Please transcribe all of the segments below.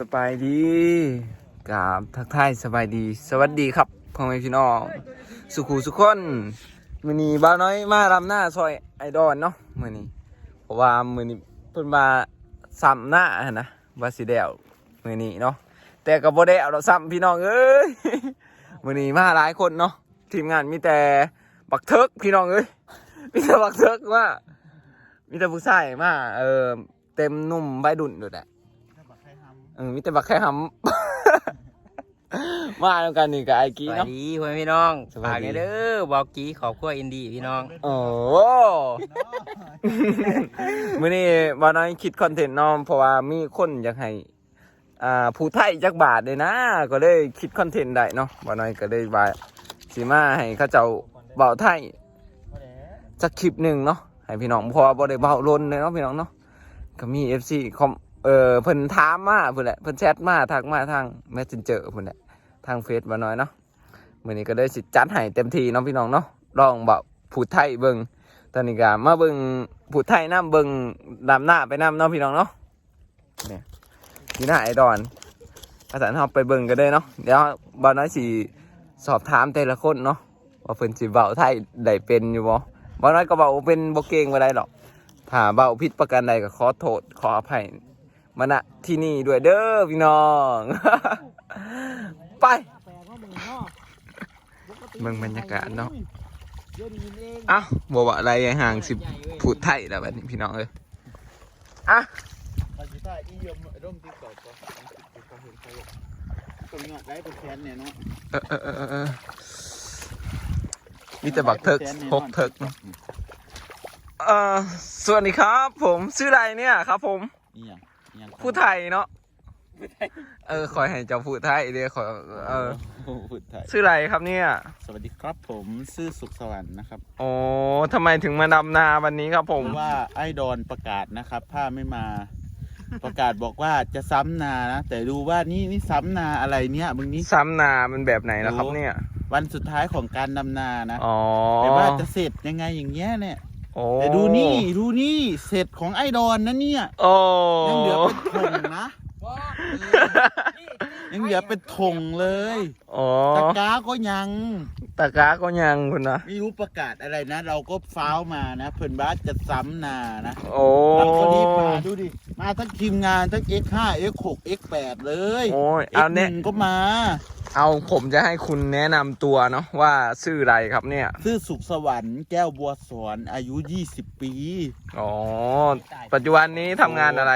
สบายดีกับทักทายสบายดี สวัสดีครับพ่อแม่พี่น้องสุขุสุขคนมือนี้บ้าวน้อยมาลำหน้าซอยไอดอนเนาะมือนี้เพราะว่ามือนี้เพิ่นมาซ้ำหน้าหั่นนะว่าสิเดวมือนี้เนาะแต่ก็บ่ได้เอาเราซ้ำพี่น้องเอ้ยมือนี้มาหลายคนเนาะทีมงานมีแต่บักเทิกพี่น้องเอ้ยมีแต่บักเทิกว่ามีแต่ผู้ชายมาเออเต็มหนุ่มใบดุนดูแหละ ออมีแต่บักแค่หำ มาแล้วกันนี่กับไอสกี้วัสเนาะ ดีพ่อแม่พี่น้องสวัสดี ฝากให้เด้อบอกกี้ขอบครัวอินดี้พี่น้องโอ้โหมื่อนี้บอน้อยคิดคอนเทนต์เน้องเพราะว่ามีคนอยากให้อ่าผู้ไทยจักบาทเลยนะ ก็เลยคิดคอนเทนต์ได้เนาะบอน้อยก็เลยว่าสีมาให้เขาเจ้าเบาไทยจักคลิปหนึ่งเนาะให้พี่น้องเพอบ่ได้เบาลนเลยเนาะพี่น้องเนาะก็มี FC คอม เออเพิ่นถามมาเพิ่นแหละเพิ่นแชทมาทักมาทาง Messenger เพิ่นแหละทางเฟซบ่น้อยเนาะมื้อนี้ก็ได้สิจัดให้เต็มที่เนาะพี่น้องเนาะลองเบาผู้ไทยเบิ่งตอนนี้ก็มาเบิ่งผู้ไทยน้ำเบิ่งดำหน้าไปน้ำเนาะพี่น้องเนาะเนี่ยนี่หน้าไอดอนภาษาเราไปเบิ่งกันเลยเนาะเดี๋ยวบอน้อยสิสอบถามแต่ละคนเนาะว่าเพิ่นสิเบาไทยได้เป็นอยู่บ่บอน้อยก็เบาเป็นบ่เก่งบ่ได้หรอกถ้าเบาผิดประการใดก็ขอโทษขออภัย มาณที่นี่ด้วยเด้อพี่น้อง ไปเบิ่งบรรยากาศเนาะอ้าวบอกว่าอะไรห่างสิบพูดไทยแล้วแบบนี้พี่น้องเอ้ยอะปาจิตาอีเยี่ยมร่มติ๊กตอกก็ก็เห็นใครตรงนี้ได้เป็นแฟนเนี่ยเนาะเออเออเออเออมีแต่บักเถิกพกเถิกเนาะเอ่อสวัสดีครับ ผมชื่ออะไรเนี่ยครับผมนี่ ยังนี่ยังพูดไทยเนาะเออคอยให้เจ้าพูดไทยเดี๋ยวขอเออพูดไทยชื่ออะไรครับเนี่ยสวัสดีครับผมชื่อสุขสวรรค์นะครับ โอ้ทำไมถึงมาดำนาวันนี้ครับผมเพราะว่าไอ้ดอนประกาศนะครับถ้าไม่มาประกาศบอกว่าจะซ้ำนานะ แต่ดูว่านี่นี่ซ้ำนาอะไรเนี่ยมึงนี่ซ้ำนามันแบบไหนนะครับเนี่ยวันสุดท้ายของการดำนานะอ๋อแต่ว่าจะเสร็จยังไงอย่างเงี้ยเนี่ย โอ้แต่ดูนี่ดูนี่เสร็จของไอ้ดอนนะเนี่ยโอ้ยังเหลือเป็นถงนะยังเหลือเป็นถงเลยอ๋อตะกร้าก็ยัง ตะกร้าก็ยังคุณนะไม่รู้ประกาศอะไรนะ เราก็ฟ้าวมานะ เพื่อนบ้านจะซ้ำนานะโอ้เราก็รีบมาดูดิ มาทั้งทีมงานทั้ง X5 X6 X8 เลยโอ้ยเอา X1 เนี่ยก็มา เอาผมจะให้คุณแนะนำตัวเนาะว่าชื่ออะไรครับเนี่ย ชื่อสุขสวรรค์แก้วบัวสอนอายุ 20 ปี อ๋อ ปัจจุบันนี้ทำงานอะไร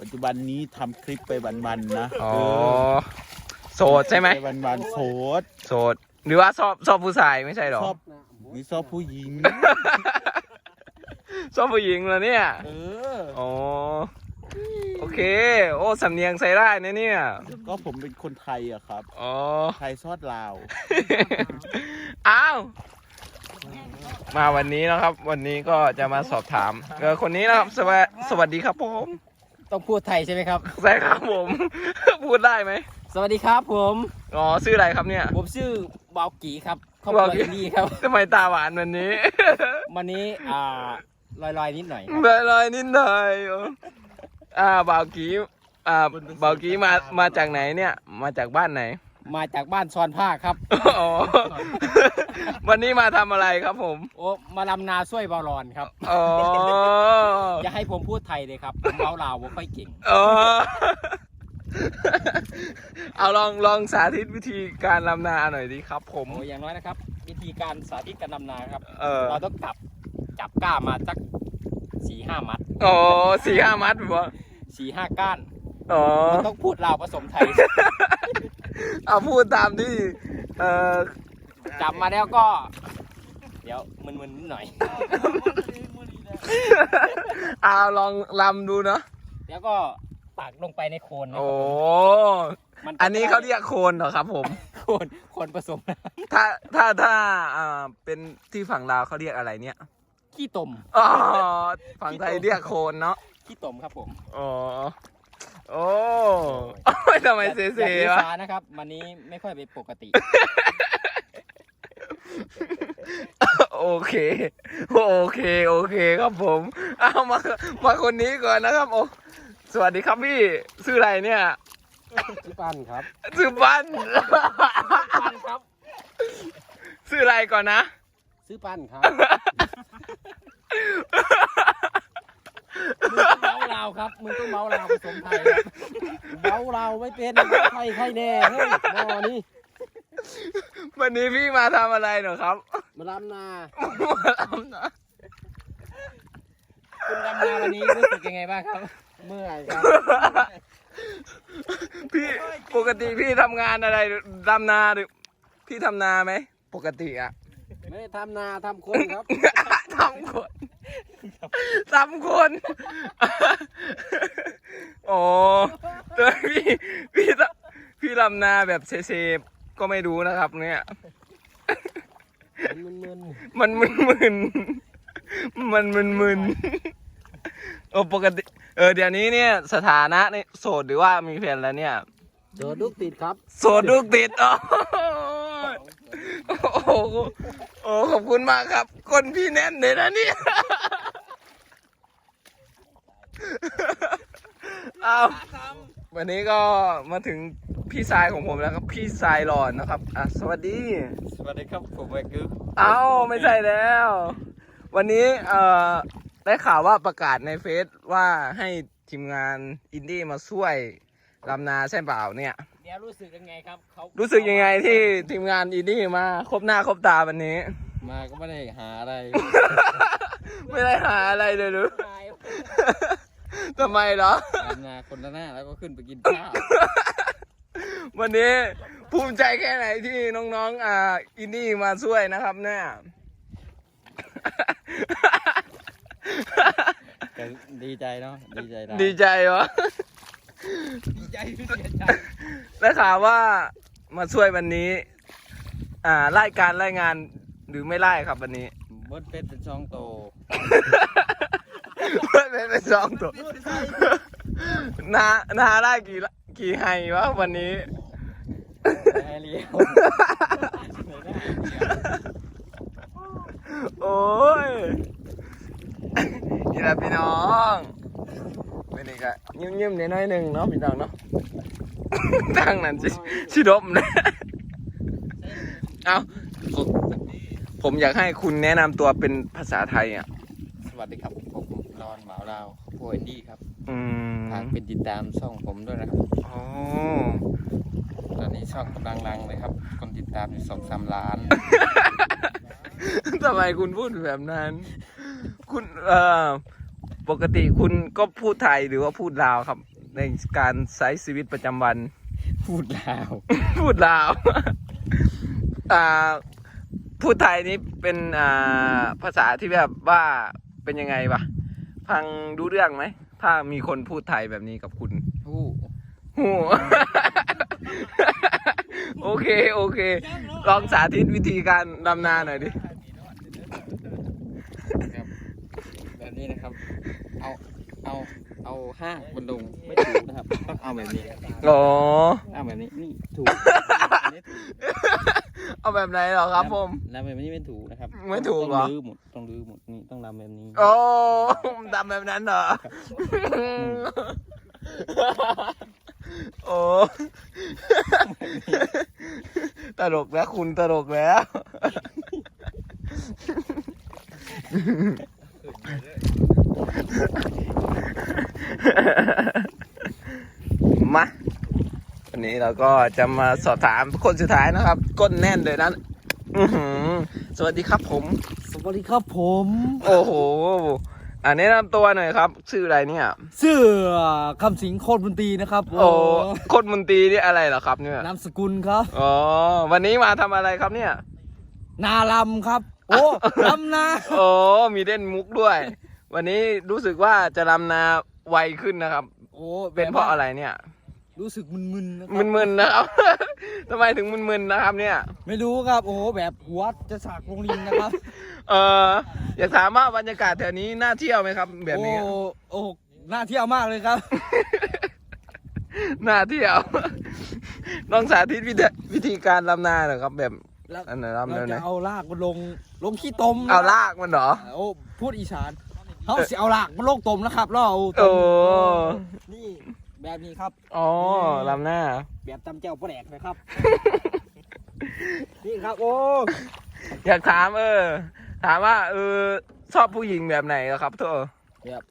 ปัจจุบันนี้ทำคลิปไปวันๆนะ อ๋อ โสดใช่ไหมไปวันๆโสด โสด หรือว่าชอบชอบผู้ชายไม่ใช่หรอชอบมีชอบผู้หญิง ชอบผู้หญิงเหรอเนี่ยเอออ๋อโอเค โอ้สำเนียงใช้ได้นะเนี่ย ก็ผมเป็นคนไทยอะครับอ๋อไทยซอดลาวอ้าวมาวันนี้นะครับ วันนี้ก็จะมาสอบถามเออคนนี้นะครับสวัสสวัสดีครับผมต้องพูดไทยใช่ไหมครับใช่ครับผม พูดได้ไหมสวัสดีครับผม อ๋อชื่ออะไรครับเนี่ย ผมชื่อ บอกกี้ครับครอบครัวบอกกี้อินดี้ครับ ทำไมตาหวานวันนี้ วันนี้อ่าลอยๆนิดหน่อยครับลอยๆนิดหน่อยอ่าบ่าวกี้อ่าบ่าวกี้มามาจากไหนเนี่ย มาจากบ้านไหน มาจากบ้านซอนผ้าครับ อ๋อ วันนี้มาทำอะไรครับผม โอ้มาลำนาช่วยบอลลอนครับ อ๋อ อย่าให้ผมพูดไทยเลยครับผมเมาลาวไม่ค่อยเก่ง อ๋อ เอาลองลองสาธิตวิธีการลำนาหน่อยดีครับ ผม โอ้อย่างน้อยนะครับ วิธีการสาธิตการลำนาครับเออ เราต้องจับจับก้ามาสักสี่ห้ามัดอ๋อสี่ห้ามัดบ่สี่ห้าก้านอ๋อ มันต้องพูดลาวผสมไทยเอาพูดตามที่ เออจับมาแล้วก็ เดี๋ยวมึนๆนิดหน่อย เอาลองลำดูเนาะแล้วก็ ปักลงไปในโคนนะคโอ้รับมันอันนี้เขาเรียกโคนเหรอครับผม โคนโคนผสมน้ถ้าถ้าถ้าอ่าเป็นที่ฝั่งลาวเขาเรียกอะไรเนี่ยำขี้ตมอ๋อ ฝั่งไทยเรียกโคนเนาะ ขี้ตมครับผมอ๋อ โอ้โอ้ยทำไมเซอย่าเซอย่าถือวะ สานะครับ วันนี้ไม่ค่อยเป็นปกติ โอเค โอเค โอเคครับผม เอามา มาคนนี้ก่อนนะครับ โอ้ สวัสดีครับพี่ชื่ออะไรเนี่ยชื่อปันครับซื้อบ้านปันครับซื้ออะไรก่อนนะซื้อปันครับมึงต้องเมาเราครับมึงต้องเมาเราผสมไทยครับเบาเราไม่เป็นใครใครแน่เฮ้ยมอนี่วันนี้พี่มาทำอะไรเหรอครับ มาลำนามาทำนะ คุณดำนาวันนี้รู้สึกยังไงบ้างครับเมื่อยครับพี่ปกติพี่ทำงานอะไรดำนาหรือพี่ทำนาไหมปกติอะไม่ได้ทำนาทำคนครับ ทำคนทำคนโอ้แต่พี่พี่ทำพี่ลำนาแบบเซฟๆก็ไม่รู้นะครับเนี่ยมันมึนมันมึนมึนมันมึนมึน โอ้ปกติเออเดี๋ยวนี้เนี่ยสถานะเนี่ยโสดหรือว่ามีแฟนแล้วเนี่ยๆเจอลูกติดครับ โสดลูกติดอ๋อโอ้โหโอ้ขอบคุณมากครับ คนพี่แน่นเลยนะเนี่ยเอาวันนี้ก็มาถึงพี่ชายของผมแล้วครับพี่ชายหลอนนะครับอะสวัสดี สวัสดีครับผมเอกคือเอ้าไม่ใช่แล้ว วันนี้เอ่อ ได้ข่าวว่าประกาศในเฟซว่าให้ทีมงานอินดี้มาช่วยลำนาใช่เปล่าเนี่ย เดี๋ยวรู้สึกยังไงครับเขารู้สึกยังไงที่ทีมงานอินดี้มาครบหน้าครบตาวันนี้ มาก็ไม่ได้หาอะไร ไม่ได้หาอะไรเลยหรือ ตาย ทำไมเหรอลำนาคนละหน้าแล้วก็ขึ้นไปกินข้าว วันนี้ภูมิใจแค่ไหนที่น้องๆอ่าอินดี้มาช่วยนะครับเนี่ย ก็ดีใจเนาะดีใจได้ดีใจวะดีใจที่เสียใจได้ข่าวว่ามาช่วยวันนี้ อ่าไล่การไล่งานหรือไม่ไล่ครับวันนี้ เบิดเป็ดเป็นช่องโตไม่เป็นสองตัวนานาได้กี่ละกี่ไฮวะวันนี้ให้เลี้ยวโอ้ย นี่แหละพี่น้องไม่ได้ก็ยิ้มๆนิดหน่อยหนึ่งเนาะพี่น้องเนาะตั้งนั้นสิชิดมนะเอาผมผมอยากให้คุณแนะนำตัวเป็นภาษาไทยอะ สวัสดีครับผมรอนเหมาลาวข้าวโพดอินดี้ครับอืมฝากเป็นติดตามช่องผมด้วยนะครับ อ๋อตอนนี้ช่องกำลังรังเลยครับ คนติดตามอยู่สองสามล้าน ทำไมคุณพูดแบบนั้น คุณเอ่อปกติคุณก็พูดไทยหรือว่าพูดลาวครับ ในการใช้ชีวิตประจำวัน พูดลาวพูดลาว อ่า พูดไทยนี้เป็นอ่าภาษาที่แบบว่าเป็นยังไงวะฟังรู้เรื่องไหม ถ้ามีคนพูดไทยแบบนี้กับคุณผู้หู โอเค โอเค ลองสาธิตวิธีการดำนาหน่อยดิครับแบบ นี้นะครับ เอาเอาเอาห้างบนลงไม่ถูกนะครับต้องเอาแบบนี้อ๋อ เอาแบบนี้นี่ถูกอันนี้ถูกเอาแบบไหนเหรอครับผม ลำแบบนี้ไม่ถูกนะครับไม่ถูกเหรอ ต้องลื้อหมดต้องลื้อหมดนี่ต้องลำแบบนี้โอ้ดำแบบนั้นเหรอ โอ้ ตลกแล้วคุณตลกแล้ว มาวันนี้เราก็จะมาสอบถามคนสุดท้ายนะครับ ก้นแน่นเลยนั้นอื้อหือสวัสดีครับผม สวัสดีครับผม โอ้โหอ่าแนะนำตัวหน่อยครับ ชื่ออะไรเนี่ยชื่อคำสิงโคตรบุญตีนะครับ โอ้คนมนตรีนี่อะไรเหรอครับเนี่ยนามสกุลครับอ๋อวันนี้มาทำอะไรครับเนี่ย นาลำครับ โอ้ลำนาโอ้มีเล่นมุกด้วย วันนี้รู้สึกว่าจะรำนาไวขึ้นนะครับ โอ้เป็นเพราะอะไรเนี่ย รู้สึกมึนๆนะครับมึนๆนะครับ ทำไมถึงมึนๆนะครับ เนี่ย ไม่รู้ครับโอ้โหแบบหัวจะสากลงลิงนะครับ เอออยากถามว่าบรรยากาศแถวนี้น่าเที่ยวไหมครับ แบบนี้ โอ้โอ้น่าเที่ยวมากเลยครับ น่าเที่ยวน้องสาธิตวิธีวิธีการรำนาเหรอครับ แบบแล้วอันไหนรำเราแนวไหนจะเอาลากมันลงลงขี้ตมนะเอาลากมันเหรอโอ้พูดอีสาน เขาสิเอาลากมันลงตมนะครับแล้วเอาตโอ้มนี่แบบนี้ครับ อ๋อลำหน้า แบบตำเจ้าปลาแดกนะครับ นี่ครับโอ้อยากถามเออ ถามว่าเออชอบผู้หญิงแบบไหนเหรอครับเธอแบบ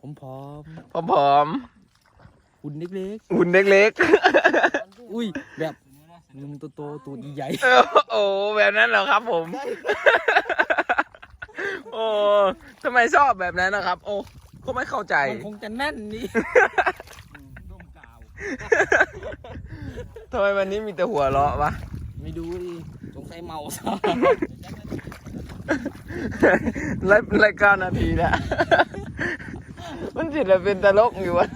ผมพร้อมผอมหุ่นเล็กๆหุ่นเล็กๆ อุ้ยแบบนุ่มโตๆตูดใหญ่ๆเออโอ้แบบนั้นเหรอครับผม โอ้ทำไมชอบแบบนั้นนะครับ โอ้ก็ไม่เข้าใจ มันคงจะแน่นนี่ทำไมวันนี้มีแต่หัวเราะวะ ไม่ดูดิสงสัยเมาซะไล่ไล่เก้านาทีแล้วมันจิตจะเป็นตลกอยู่วะ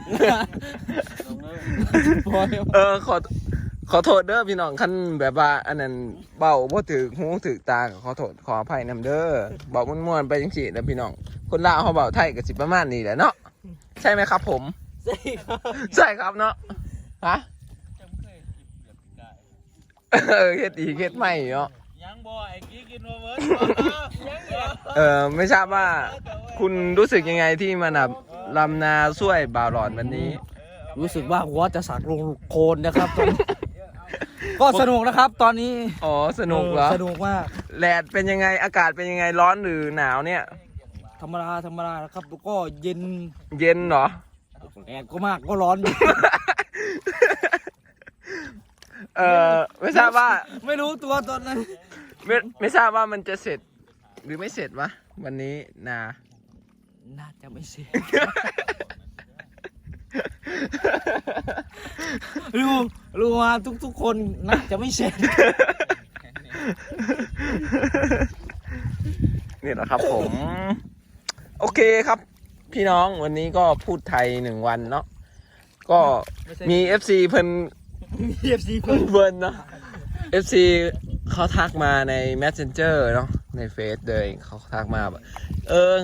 พอแล้วเออขอ ขอโทษเด้อพี่น้องขั้นแบบว่า อันนั้นเบาบ่ถือหูถือตาก็ขอโทษขออภัยนำเด้อเบาม่วนๆไปจังซี่นะพี่น้อง คนลาวเขาเบาไทยก็สิประมาณนี้แหละเนาะใช่ไหมครับ ผม ใช่ครับใช่ครับเนาะฮะเออเฮ็ดอีกเฮ็ดใหม่เนาะยังบ่ไอ้กี้กินมาเบิร์ดเออไม่ทราบว่า คุณรู้สึกยังไงที่มานับลำนาช่วยบาวหลอนวันนี้ รู้สึกว่าหัวจะสักลงโคนนะครับตอนนี้ ก็สนุกนะครับ ตอนนี้อ๋อสนุกเหรอสนุกมากแดดเป็นยังไงอากาศเป็นยังไงร้อนหรือหนาวเนี่ย ธรรมดาธรรมดานะครับแล้วก็เย็นเย็นเหรอแดดก็มากก็ร้อนอยู่เออไม่ทราบว่าไม่รู้ตัวตอนนั้นไม่ไม่ทราบว่ามันจะเสร็จ หรือไม่เสร็จวะวันนี้นาน่าจะไม่เสร็จ รู้รู้ว่าทุกๆ คนน่าจะไม่เสร็จนี่แหละครับผม โอเคครับ พี่น้องวันนี้ก็พูดไทยหนึ่งวันเนาะก็มี FC เพิ่นเอฟซีเพิ่มเพิ่นเนาะ FC เขาทักมาใน Messenger เนาะ ในเฟซเลยเขาทักมาแบบเออ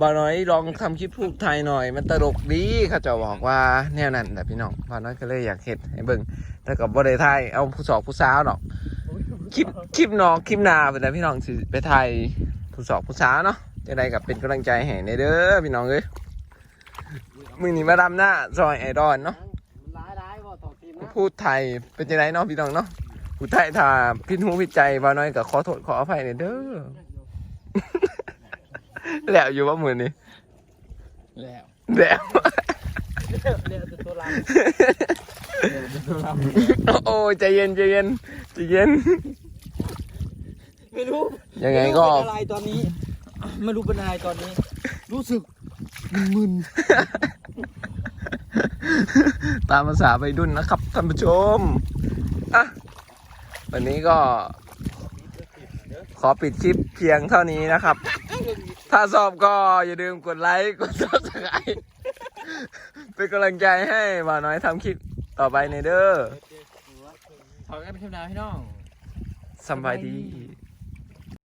บาน้อยลองทำคลิปพูดไทยหน่อย มันตลกดีเขาจะบอกว่าแนวนั้นแต่พี่น้องบาน้อยก็เลยอยากเห็ดให้เบิ่งแต่กับบ่ได้ไทยเอาผู้สอบผู้สาวหรอกคลิปคลิปน้อกคลิปหนาเป็นแต่พี่น้องสิไปไทยผู้สอบผู้สาวเนาะจะได้กับเป็นกำลังใจให้ในเด้อพี่น้องเอ้ยมือนี้มาดำหน้าซอยไอดอนเนาะร้ายร้ายว่ต่อทีมนะ พูดไทยเป็นยังไงเนาะพี่น้องเนาะ พูดไทยถ้าพิดหูพิดใจบาวน้อยก็ขอโทษขออภัยในอยเด้อ แล้วอยู่ว่ามือนี้แล้วแล้วเรียกตัวเราโอ้ยใจเย็นใจเย็นใจเย็น ไม่รู้ยังไงก็ม่รู้เป็นอะไรตอนนี้ ไม่รู้เป็นอะไรตอนนี้ รู้สึกมึนตามภาษาวัยรุ่นนะครับท่านผู้ชมอะ วันนี้ก็ขอปิดคลิปเพียงเท่านี้นะครับ ถ้าชอบก็อย่าลืมกดไลค์ กดซับสไครต์เป็นกำลังใจให้บ่าวน้อยทำคลิปต่อไปในเด้อขอกันเป็นเทวดาพี่น้องสำบายดี